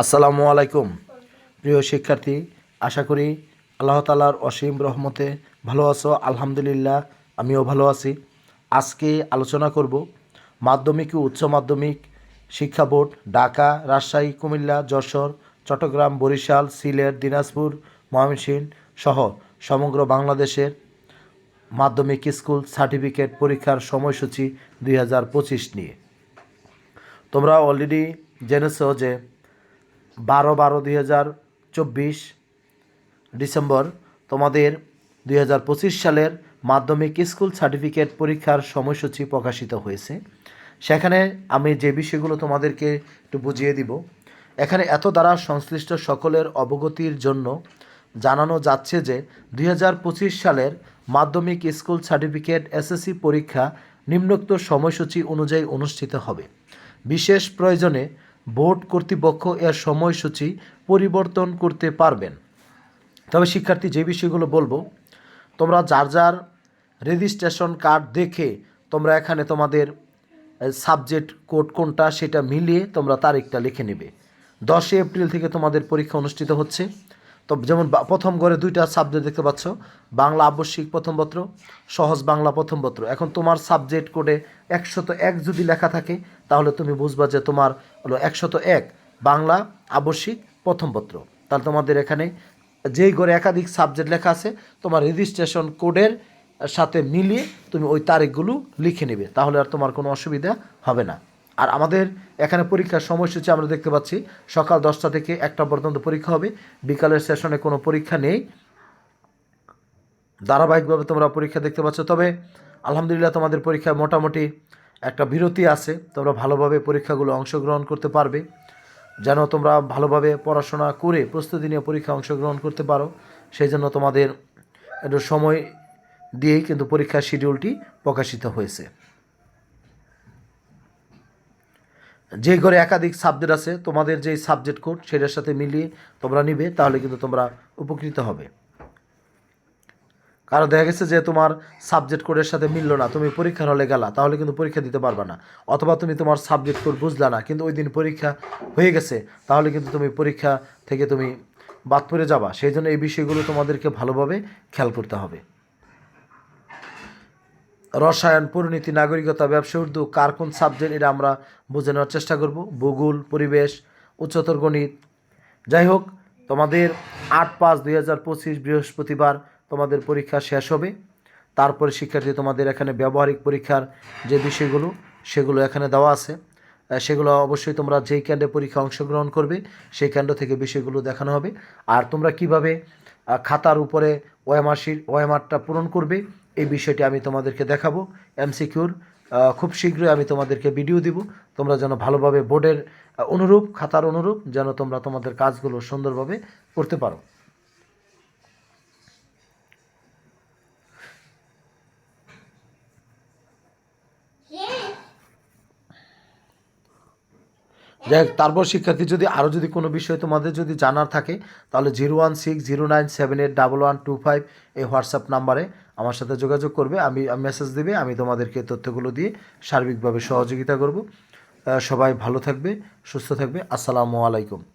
আসসালামু আলাইকুম। প্রিয় শিক্ষার্থী, আশা করি আল্লাহ তালার অসীম রহমতে ভালো আছো, আলহামদুলিল্লাহ, আমিও ভালো আছি। আজকে আলোচনা করব মাধ্যমিক ও উচ্চ মাধ্যমিক শিক্ষা বোর্ড ঢাকা, রাজশাহী, কুমিল্লা, যশোর, চট্টগ্রাম, বরিশাল, সিলেট, দিনাজপুর, ময়মনসিংহ সহ সমগ্র বাংলাদেশের মাধ্যমিক স্কুল সার্টিফিকেট পরীক্ষার সময়সূচি দুই হাজার পঁচিশ নিয়ে। তোমরা অলরেডি জেনেছো যে বারো বারো দুই হাজার চব্বিশ ডিসেম্বর তোমাদের দুই হাজার পঁচিশ সালের মাধ্যমিক স্কুল সার্টিফিকেট পরীক্ষার সময়সূচি প্রকাশিত হয়েছে। সেখানে আমি যে বিষয়গুলো তোমাদেরকে একটু বুঝিয়ে দিব। এখানে এত দ্বারা সংশ্লিষ্ট সকলের অবগতির জন্য জানানো যাচ্ছে যে দুই হাজার পঁচিশ সালের মাধ্যমিক স্কুল সার্টিফিকেট এসএসসি পরীক্ষা নিম্নোক্ত সময়সূচি অনুযায়ী অনুষ্ঠিত হবে। বিশেষ প্রয়োজনে বোর্ড কর্তৃপক্ষ এর সময়সূচি পরিবর্তন করতে পারবেন। তবে শিক্ষার্থী, যে বিষয়গুলো বলব, তোমরা যার যার রেজিস্ট্রেশন কার্ড দেখে তোমরা এখানে তোমাদের সাবজেক্ট কোড কোনটা সেটা মিলিয়ে তোমরা তারিখটা লিখে নেবে। দশই এপ্রিল থেকে তোমাদের পরীক্ষা অনুষ্ঠিত হচ্ছে। তো যেমন প্রথম ঘরে দুইটা সাবজেক্ট দেখতে পাচ্ছ, বাংলা আবশ্যিক প্রথম পত্র, সহজ বাংলা প্রথম পত্র। এখন তোমার সাবজেক্ট কোডে একশত এক যদি লেখা থাকে তাহলে তুমি বুঝবা যে তোমার হলো একশত এক বাংলা আবশ্যিক প্রথম পত্র। তাহলে তোমাদের এখানে যেই ঘরে একাধিক সাবজেক্ট লেখা আছে, তোমার রেজিস্ট্রেশন কোডের সাথে মিলিয়ে তুমি ওই তারিখগুলো লিখে নেবে। তাহলে আর তোমার কোনো অসুবিধা হবে না। আর আমাদের এখানে পরীক্ষার সময়সূচি আমরা দেখতে পাচ্ছি, সকাল দশটা থেকে একটা পর্যন্ত পরীক্ষা হবে। বিকালের সেশনে কোনো পরীক্ষা নেই। ধারাবাহিকভাবে তোমরা পরীক্ষা দেখতে পাচ্ছ। তবে আলহামদুলিল্লাহ তোমাদের পরীক্ষায় মোটামুটি একটা বিরতি আছে, তোমরা ভালোভাবে পরীক্ষাগুলো অংশগ্রহণ করতে পারবে। যেন তোমরা ভালোভাবে পড়াশোনা করে প্রস্তুতি নিয়ে পরীক্ষা অংশগ্রহণ করতে পারো, সেই জন্য তোমাদের একটু সময় দিয়েই কিন্তু পরীক্ষার শিডিউলটি প্রকাশিত হয়েছে। যে ঘরে একাধিক সাবজেক্ট আছে, তোমাদের যেই সাবজেক্ট কোড সেটার সাথে মিলিয়ে তোমরা নিবে, তাহলে কিন্তু তোমরা উপকৃত হবে। কারণ দেখা গেছে যে তোমার সাবজেক্ট কোডের সাথে মিললো না, তুমি পরীক্ষার হলে গেলা, তাহলে কিন্তু পরীক্ষা দিতে পারবে না। অথবা তুমি তোমার সাবজেক্ট কোড বুঝলা না, কিন্তু ওই দিন পরীক্ষা হয়ে গেছে, তাহলে কিন্তু তুমি পরীক্ষা থেকে তুমি বাদ পড়ে যাবা। সেই জন্য এই বিষয়গুলো তোমাদেরকে ভালোভাবে খেয়াল করতে হবে। রসায়ন, পরিণীতি, নাগরিকতা, ব্যবসা, উর্দু, কার কোন সাবজেক্ট এটা আমরা বুঝে নেওয়ার চেষ্টা করব। ভূগোল, পরিবেশ, উচ্চতর গণিত। যাই হোক, তোমাদের আট পাঁচ দুই হাজার পঁচিশ বৃহস্পতিবার তোমাদের পরীক্ষা শেষ হবে। তারপরে শিক্ষার্থী তোমাদের এখানে ব্যবহারিক পরীক্ষার যে বিষয়গুলো, সেগুলো এখানে দেওয়া আছে। সেগুলো অবশ্যই তোমরা যেই কেন্দ্রে পরীক্ষা অংশগ্রহণ করবে, সেই কেন্দ্র থেকে বিষয়গুলো দেখানো হবে। আর তোমরা কীভাবে খাতার উপরে ওএমআরসির ওএমআরটা পূরণ করবে, এই বিষয়টি আমি তোমাদেরকে দেখাবো। এমসিকিউর খুব শীঘ্রই আমি তোমাদেরকে ভিডিও দিব। তোমরা যেন ভালোভাবে বোর্ডের অনুরূপ, খাতার অনুরূপ যেন তোমরা তোমাদের কাজগুলো সুন্দরভাবে করতে পারো। যাই তারপর শিক্ষার্থী যদি আরও যদি কোনো বিষয় তোমাদের যদি জানার থাকে, তাহলে zero one six, zero nine seven eight double one two five এই হোয়াটসঅ্যাপ নাম্বারে আমার সাথে যোগাযোগ করবে। আমি, মেসেজ দেবে, আমি তোমাদেরকে তথ্যগুলো দিয়ে সার্বিকভাবে সহযোগিতা করব। সবাই ভালো থাকবে, সুস্থ থাকবে। আসসালামু আলাইকুম।